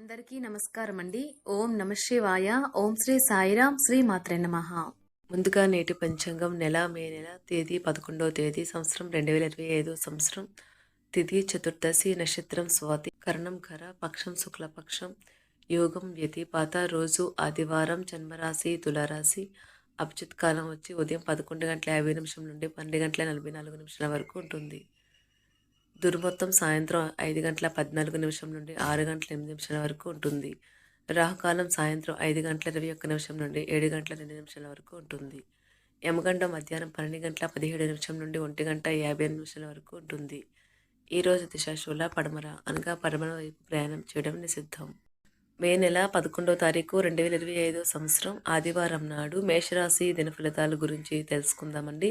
అందరికీ నమస్కారం అండి ఓం నమ శివాయ. ఓం శ్రీ సాయిరాం. శ్రీ మాత్రే నమ. ముందుగా నేటి పంచాంగం నెల మే నెల తేదీ పదకొండవ తేదీ సంవత్సరం రెండు వేల ఇరవై ఐదో సంవత్సరం. తిథి చతుర్దశి నక్షత్రం స్వాతి. కరణం కర పక్షం శుక్లపక్షం. యోగం వ్యతిపాత. రోజు ఆదివారం జన్మరాశి తులారాశి. అభిజిత్ కాలం వచ్చి ఉదయం పదకొండు గంటల యాభై నిమిషం నుండి పన్నెండు గంటల నలభై నాలుగు నిమిషాల వరకు ఉంటుంది. దుర్మొత్తం సాయంత్రం ఐదు గంటల పద్నాలుగు నిమిషం నుండి ఆరు గంటల ఎనిమిది నిమిషాల వరకు ఉంటుంది. రాహుకాలం సాయంత్రం ఐదు గంటల ఇరవై ఒక్క నిమిషం నుండి ఏడు గంటల రెండు నిమిషాల వరకు ఉంటుంది. యమగండం మధ్యాహ్నం పన్నెండు గంటల పదిహేడు నిమిషం నుండి ఒంటి గంట యాభై ఎనిమిది నిమిషాల వరకు ఉంటుంది. ఈరోజు దిశాశూల పడమర అనగా పడమర వైపు ప్రయాణం చేయడం నిషిద్ధం. మే నెల పదకొండవ తారీఖు రెండు వేల ఇరవై ఐదో సంవత్సరం ఆదివారం నాడు మేషరాశి దిన ఫలితాల గురించి తెలుసుకుందామండి.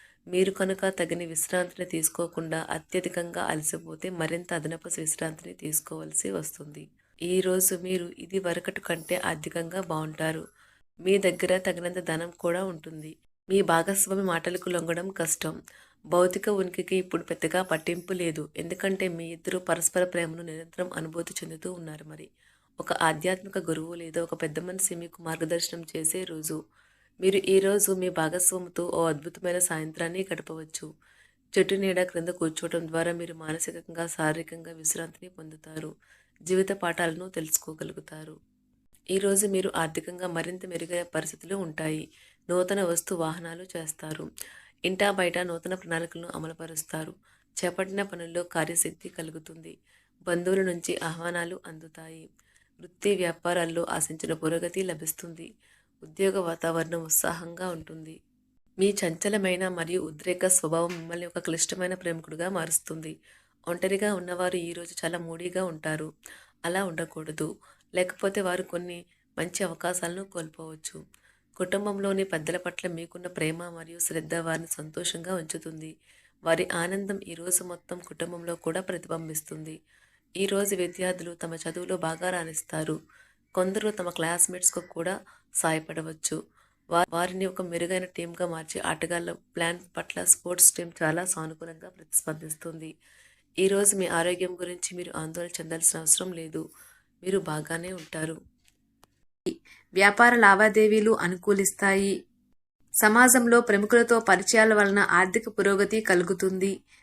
మీరు కనుక తగిన విశ్రాంతిని తీసుకోకుండా అత్యధికంగా అలసిపోతే మరింత అదనపు విశ్రాంతిని తీసుకోవాల్సి వస్తుంది. ఈ రోజు మీరు ఇది వరకటి కంటే ఆర్థికంగా బాగుంటారు మీ దగ్గర తగినంత ధనం కూడా ఉంటుంది. మీ భాగస్వామి మాటలకు లొంగడం కష్టం. భౌతిక ఉనికికి ఇప్పుడు పెద్దగా పట్టింపు లేదు. ఎందుకంటే మీ ఇద్దరు పరస్పర ప్రేమను నిరంతరం అనుభూతి చెందుతూ ఉన్నారు మరి. ఒక ఆధ్యాత్మిక గురువు లేదా ఒక పెద్ద మనిషి మీకు మార్గదర్శనం చేసే రోజు మీరు ఈ రోజు మీ భాగస్వామితో ఓ అద్భుతమైన సాయంత్రాన్ని గడపవచ్చు. చెట్టు నీడ క్రింద కూర్చోవడం ద్వారా మీరు మానసికంగా శారీరకంగా విశ్రాంతిని పొందుతారు. జీవిత పాఠాలను తెలుసుకోగలుగుతారు. ఈరోజు మీరు ఆర్థికంగా మరింత మెరుగైన పరిస్థితులు ఉంటాయి. నూతన వస్తు వాహనాలు చేస్తారు. ఇంటా బయట నూతన ప్రణాళికలను అమలుపరుస్తారు. చేపట్టిన పనుల్లో కార్యశక్తి కలుగుతుంది. బంధువుల నుంచి ఆహ్వానాలు అందుతాయి. వృత్తి వ్యాపారాల్లో ఆశించిన పురోగతి లభిస్తుంది. ఉద్యోగ వాతావరణం ఉత్సాహంగా ఉంటుంది. మీ చంచలమైన మరియు ఉద్రేక స్వభావం మిమ్మల్ని ఒక క్లిష్టమైన ప్రేమికుడిగా మారుస్తుంది. ఒంటరిగా ఉన్నవారు ఈరోజు చాలా మూడీగా ఉంటారు. అలా ఉండకూడదు. లేకపోతే వారు కొన్ని మంచి అవకాశాలను కోల్పోవచ్చు. కుటుంబంలోని పెద్దల పట్ల మీకున్న ప్రేమ మరియు శ్రద్ధ వారిని సంతోషంగా ఉంచుతుంది. వారి ఆనందం ఈరోజు మొత్తం కుటుంబంలో కూడా ప్రతిబింబిస్తుంది. ఈరోజు విద్యార్థులు తమ చదువులో బాగా రాణిస్తారు. కొందరు తమ క్లాస్మేట్స్కు కూడా సాయపడవచ్చు. వారిని ఒక మెరుగైన టీంగా మార్చి ఆటగాళ్ళ ప్లాన్ పట్ల స్పోర్ట్స్ టీం చాలా సానుకూలంగా ప్రతిస్పందిస్తుంది. ఈరోజు మీ ఆరోగ్యం గురించి మీరు ఆందోళన చెందాల్సిన అవసరం లేదు. మీరు బాగానే ఉంటారు. వ్యాపార లావాదేవీలు అనుకూలిస్తాయి. సమాజంలో ప్రముఖులతో పరిచయాల వలన ఆర్థిక పురోగతి కలుగుతుంది.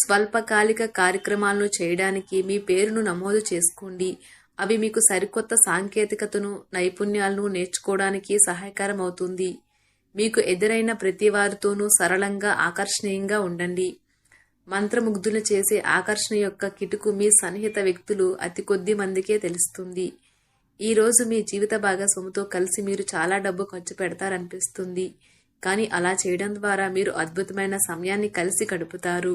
స్వల్పకాలిక కార్యక్రమాలను చేయడానికి మీ పేరును నమోదు చేసుకోండి. అవి మీకు సరికొత్త సాంకేతికతను నైపుణ్యాలను నేర్చుకోవడానికి సహాయకరం అవుతుంది మీకు ఎదురైన ప్రతి వారితోనూ సరళంగా ఆకర్షణీయంగా ఉండండి. మంత్రముగ్ధులు చేసే ఆకర్షణ యొక్క కిటుకు మీ సన్నిహిత వ్యక్తులు అతి కొద్ది మందికే తెలుస్తుంది. ఈరోజు మీ జీవిత భాగస్వామితో కలిసి మీరు చాలా డబ్బు ఖర్చు పెడతారనిపిస్తుంది. కానీ అలా చేయడం ద్వారా మీరు అద్భుతమైన సమయాన్ని కలిసి గడుపుతారు.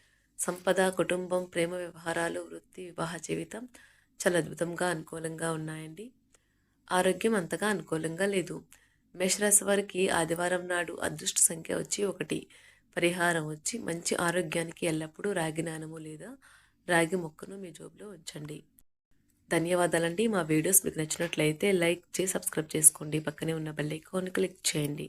సంపద కుటుంబం ప్రేమ వ్యవహారాలు వృత్తి వివాహ జీవితం చాలా అద్భుతంగా అనుకూలంగా ఉన్నాయండి. ఆరోగ్యం అంతగా అనుకూలంగా లేదు. మేషరాశి వారికి ఆదివారం నాడు అదృష్ట సంఖ్య వచ్చి ఒకటి. పరిహారం వచ్చి మంచి ఆరోగ్యానికి ఎల్లప్పుడూ రాగి నానము లేదా రాగి మొక్కను మీ జోబులో ఉంచండి. ధన్యవాదాలండి. మా వీడియోస్ మీకు నచ్చినట్లయితే లైక్ చేసి సబ్స్క్రైబ్ చేసుకోండి. పక్కనే ఉన్న బెల్ ఐకాన్ క్లిక్ చేయండి.